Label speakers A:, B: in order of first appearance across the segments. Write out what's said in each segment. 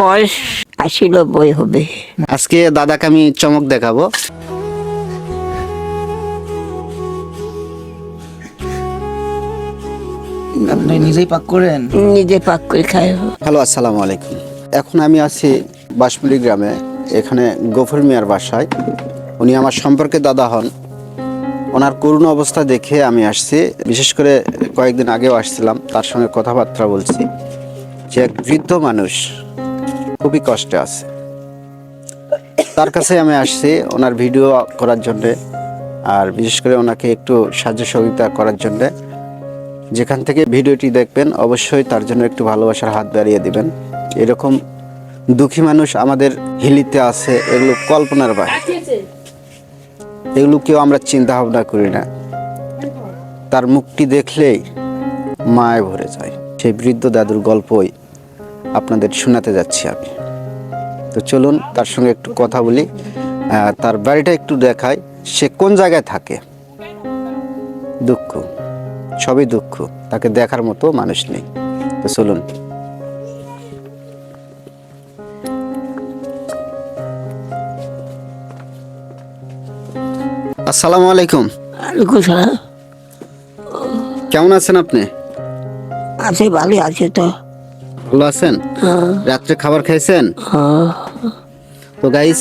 A: বয়স আশি নব্বই হবে।
B: আজকে দাদাকে আমি চমক দেখাবো।
C: আপনি নিজেই পাক করেন?
A: নিজে পাক করে খাই।
B: হ্যালো আসসালামু আলাইকুম। এখন আমি আছি বাঁশমুড়ি গ্রামে এখানে গফর মিয়ার বাসায়। উনি আমার সম্পর্কে দাদা হন। ওনার করুণ অবস্থা দেখে আমি আসছি। বিশেষ করে কয়েকদিন আগেও আসছিলাম তার সঙ্গে কথাবার্তা বলছি। যে এক বৃদ্ধ মানুষ খুবই কষ্টে আছে। তার কাছে আমি আসছি ওনার ভিডিও করার জন্যে, আর বিশেষ করে ওনাকে একটু সাহায্য সহযোগিতা করার জন্যে। যেখান থেকে ভিডিওটি দেখবেন, অবশ্যই তার জন্য একটু ভালোবাসার হাত বাড়িয়ে দিবেন। এরকম দুঃখী মানুষ আমাদের হিলিতে আছে, এগুলো কল্পনার বাইরে এগুলো কেউ আমরা চিন্তা ভাবনা করি না। তার মুখটি দেখলেই মায় ভরে যায়। সেই বৃদ্ধ দাদুর গল্পই আপনাদের শোনাতে যাচ্ছি আমি। তো চলুন তার সঙ্গে একটু কথা বলি। তার বাড়িটা একটু দেখাই। সে কোন জায়গায় থাকে? দুঃখ। সবই দুঃখ। তাকে দেখার মতো মানুষ নেই। তো চলুন। আসসালামু আলাইকুম। কেমন আছেন আপনি?
A: আছে ভালো আছে তো।
B: ভালো আছেন?
A: হ্যাঁ,
B: রাত্রে খাবার খাইছেন?
A: হ্যাঁ।
B: তো গাইস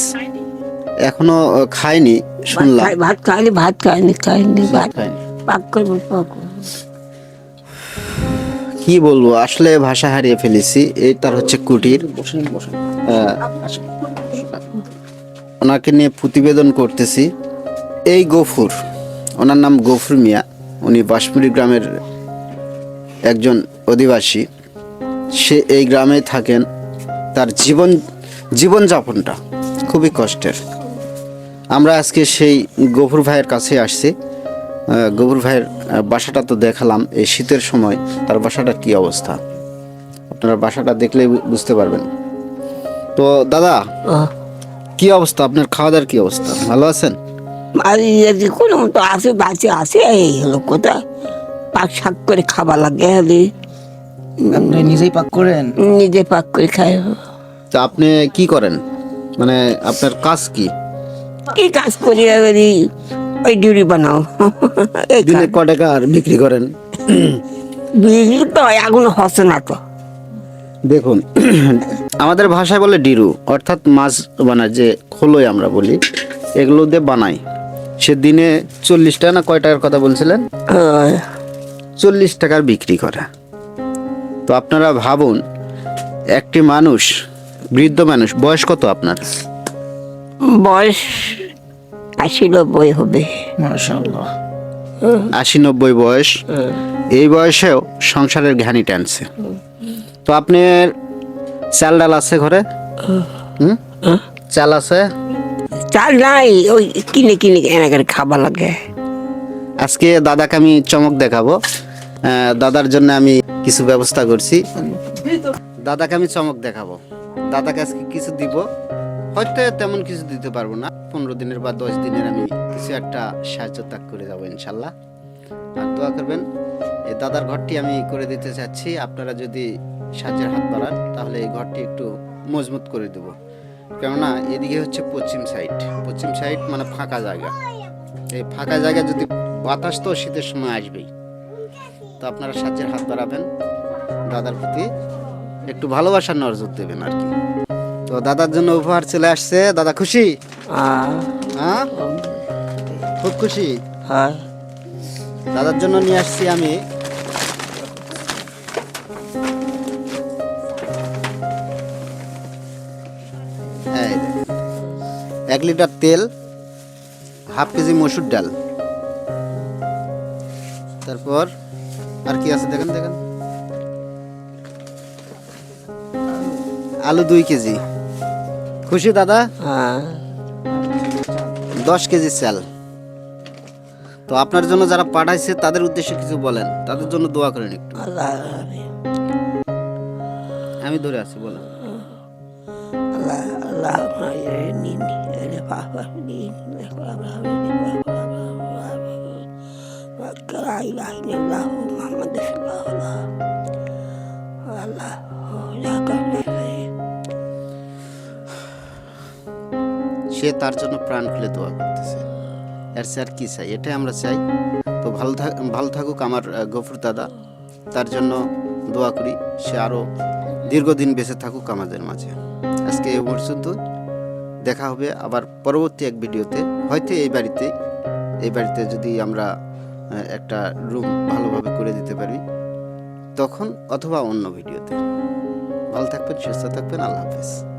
B: এখনও খাইনি শুনলাম।
A: ভাত খাইনি ভাত খাইনি খাইনি ভাত
B: খাইনি।
A: পাক করব পাক
B: কি বলব আসলে ভাষা হারিয়ে ফেলেছি এই তার হচ্ছে কুটির।
C: বসেন বসেন।
B: ওনাকে নিয়ে প্রতিবেদন করতেছি। এই গফুর ওনার নাম গফুর মিয়া। উনি বাঁশমুড়ি গ্রামের একজন অধিবাসী। সে এই গ্রামে থাকেন তার জীবন জীবনযাপনটা খুবই কষ্টের। আমরা আজকে সেই গফুর ভাইয়ের কাছে আসছি। গফুর ভাইয়ের বাসাটা তো দেখালাম এই শীতের সময় তার বাসাটা কি অবস্থা? আপনারা বাসাটা দেখলেই বুঝতে পারবেন। তো দাদা কি অবস্থা? আপনার খাওয়া দাওয়ার কি অবস্থা? ভালো আছেন?
A: আর কোনো মতো আসে বাঁচে আসে এই হলো কোথায়? পাক শাক করে খাবার লাগে হলে
C: আপনি নিজেই পাক করেন?
A: নিজে পাক করে খাই।
B: তো আপনি কি করেন? মানে আপনার কাজ কি?
A: কি কাজ করি ওই ওই ডিউরি বানাও। এই
B: দিনে ক টাকা আর বিক্রি করেন?
A: বিক্রি তো এখন হচ্ছে না তো।
B: দেখুন আমাদের ভাষায় বলে ডিরু অর্থাৎ মাছ বানায় যে খোলোই আমরা বলি এগুলো দিয়ে বানাই সে দিনে চল্লিশ টাকা না কয় টাকার কথা বলছিলেন? চল্লিশ টাকার বিক্রি করে। তো আপনারা ভাবুন একটি মানুষ বৃদ্ধ মানুষ বয়স কত আপনার?
A: বয়স আশি নব্বই হবে।
B: আশি নব্বই বয়স। এই বয়সেও সংসারের ঘানি টানছে। তো আপনার চাল ডাল আছে ঘরে? হুম? চাল আছে?
A: চাল নাই ওই কিনে কিনে এনে করে খাবার লাগে।
B: আজকে দাদাকে আমি চমক দেখাবো। দাদার জন্য আমি কিছু ব্যবস্থা করছি। দাদাকে আমি চমক দেখাবো। দাদাকে আজকে কিছু দিব। হয়তো তেমন কিছু দিতে পারব না। পনেরো দিনের বা দশ দিনের আমি কিছু একটা সাহায্য ত্যাগ করে যাব ইনশাল্লাহ। আর দোয়া করবেন এই দাদার ঘরটি আমি করে দিতে চাচ্ছি। আপনারা যদি সাহায্যের হাত বাড়ান, তাহলে এই ঘরটি একটু মজবুত করে দেবো। কেননা এদিকে হচ্ছে পশ্চিম সাইড। পশ্চিম সাইড মানে ফাঁকা জায়গা। এই ফাঁকা জায়গায় যদি বাতাস তো শীতের সময় আসবেই। তো আপনারা সাহায্যের হাত বাড়াবেন। দাদার প্রতি একটু ভালোবাসার নজর দেবেন আর কি। তো দাদার জন্য উপহার চলে আসছে। দাদা খুশি? হ্যাঁ। খুব খুশি?
A: হয়।
B: দাদার জন্য নিয়ে আসছি আমি। এক লিটার তেল হাফ কেজি মসুর ডাল। তারপর আর কি আছে? দেখেন দেখেন। আলু দুই কেজি। খুশি দাদা?
A: হ্যাঁ।
B: দশ কেজি চাল তো আপনার জন্য যারা পাঠাইছে তাদের উদ্দেশ্যে কিছু বলেন। তাদের জন্য দোয়া করেন একটু। আমি ধরে আছি বলেন।
A: আল্লাহ আল্লাহ
B: সে তার জন্য প্রাণ খুলে দোয়া করতেছে। আর স্যার কী চাই? এটাই আমরা চাই। তো ভালো থাক ভালো থাকুক আমার গফুর দাদা। তার জন্য দোয়া করি সে আরও দীর্ঘদিন বেঁচে থাকুক আমাদের মাঝে। আজকে এ পর্যন্ত দেখা হবে আবার পরবর্তী এক ভিডিওতে। হয়তো এই বাড়িতে এই বাড়িতে যদি আমরা একটা রুম ভালোভাবে করে দিতে পারি। তখন অথবা অন্য ভিডিওতে ভালো থাকবেন, সুস্থ থাকবেন, আল্লাহ হাফেজ।